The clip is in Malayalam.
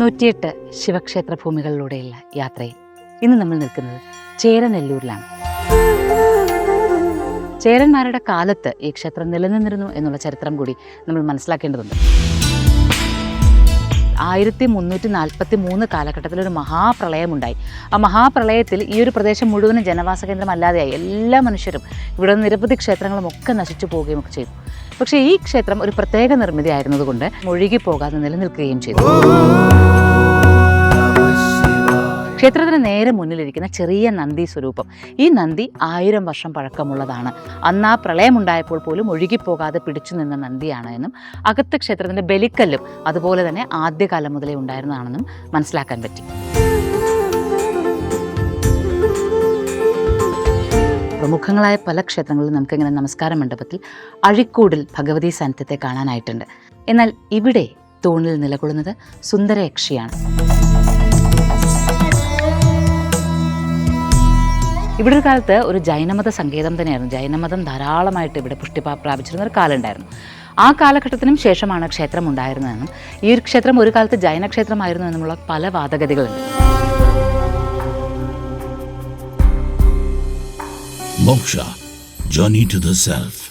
നൂറ്റിയെട്ട് ശിവക്ഷേത്ര ഭൂമികളിലൂടെയുള്ള യാത്രയിൽ ഇന്ന് നമ്മൾ നിൽക്കുന്നത് ചേരനെല്ലൂരിലാണ്. ചേരന്മാരുടെ കാലത്ത് ഈ ക്ഷേത്രം നിലനിന്നിരുന്നു എന്നുള്ള ചരിത്രം കൂടി നമ്മൾ മനസ്സിലാക്കേണ്ടതുണ്ട്. ആയിരത്തി മുന്നൂറ്റി നാൽപ്പത്തി മൂന്ന് കാലഘട്ടത്തിൽ ഒരു മഹാപ്രളയമുണ്ടായി. ആ മഹാപ്രളയത്തിൽ ഈ ഒരു പ്രദേശം മുഴുവനും ജനവാസ കേന്ദ്രമല്ലാതെയായി എല്ലാ മനുഷ്യരും ഇവിടെ നിരവധി ക്ഷേത്രങ്ങളും ഒക്കെ നശിച്ചു പോവുകയും ഒക്കെ ചെയ്തു. പക്ഷേ ഈ ക്ഷേത്രം ഒരു പ്രത്യേക നിർമ്മിതി ആയിരുന്നതുകൊണ്ട് പോകാതെ നിലനിൽക്കുകയും ചെയ്തു. നേരെ മുന്നിലിരിക്കുന്ന ചെറിയ നന്ദി സ്വരൂപം. ഈ നന്ദി ആയിരം വർഷം പഴക്കമുള്ളതാണ്. അന്ന് ആ പ്രളയമുണ്ടായപ്പോൾ പോലും ഒഴുകിപ്പോകാതെ പിടിച്ചു നിന്ന നന്ദിയാണ് എന്നും അകത്ത് ക്ഷേത്രത്തിന്റെ ബലിക്കല്ലും അതുപോലെ തന്നെ ആദ്യകാലം മുതലേ ഉണ്ടായിരുന്നതാണെന്നും മനസ്സിലാക്കാൻ പറ്റി. പ്രമുഖങ്ങളായ പല ക്ഷേത്രങ്ങളിലും നമുക്കിങ്ങനെ നമസ്കാര മണ്ഡപത്തിൽ അഴിക്കൂടിൽ ഭഗവതി സാന്നിധ്യത്തെ കാണാനായിട്ടുണ്ട്. എന്നാൽ ഇവിടെ തൂണിൽ നിലകൊള്ളുന്നത് സുന്ദരയക്ഷിയാണ് ഇവിടെ ഒരു കാലത്ത് ഒരു ജൈനമത സങ്കേതം തന്നെയായിരുന്നു. ജൈനമതം ധാരാളമായിട്ട് ഇവിടെ പുഷ്ടി പ്രാപിച്ചിരുന്ന ഒരു കാലമുണ്ടായിരുന്നു. ആ കാലഘട്ടത്തിനും ശേഷമാണ് ക്ഷേത്രം ഉണ്ടായിരുന്നതെന്നും ഈ ഒരു ക്ഷേത്രം ഒരു കാലത്ത് ജൈനക്ഷേത്രമായിരുന്നു എന്നുമുള്ള പല വാദഗതികളുണ്ട്. Moksha Journey to the Self.